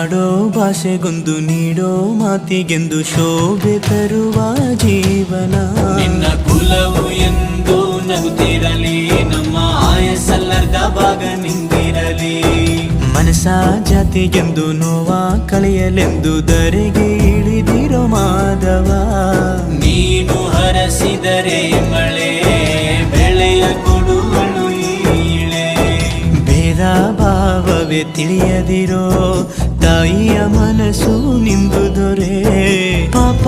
ಆಡೋ ಭಾಷೆಗೊಂದು ನೀಡೋ ಮಾತಿಗೆಂದು ಶೋಭೆ ತರುವ ಜೀವನ. ನಿನ್ನ ಕುಲವು ಎಂದು ನಗುತ್ತಿರಲಿ ನಮ್ಮ ಆಯಸಲ್ಲದ ಭಾಗ ನಿಂತಿರಲಿ. ಮನಸ ಜಾತಿಗೆಂದು ನೋವ ಕಳೆಯಲೆಂದು ದರೆಗೆ ಇಳಿದಿರೋ ಮಾಧವ. ನೀನು ಹರಸಿದರೆ ಮಳೆ ಬೆಳೆಯ ಕೊಡುವಳು ಈಳೆ. ಭೇದ ಭಾವವೇ ತಿಳಿಯದಿರೋ ತಾಯಿಯ ಮನಸ್ಸು ನಿಂದು ದೊರೆ. ಪಾಪ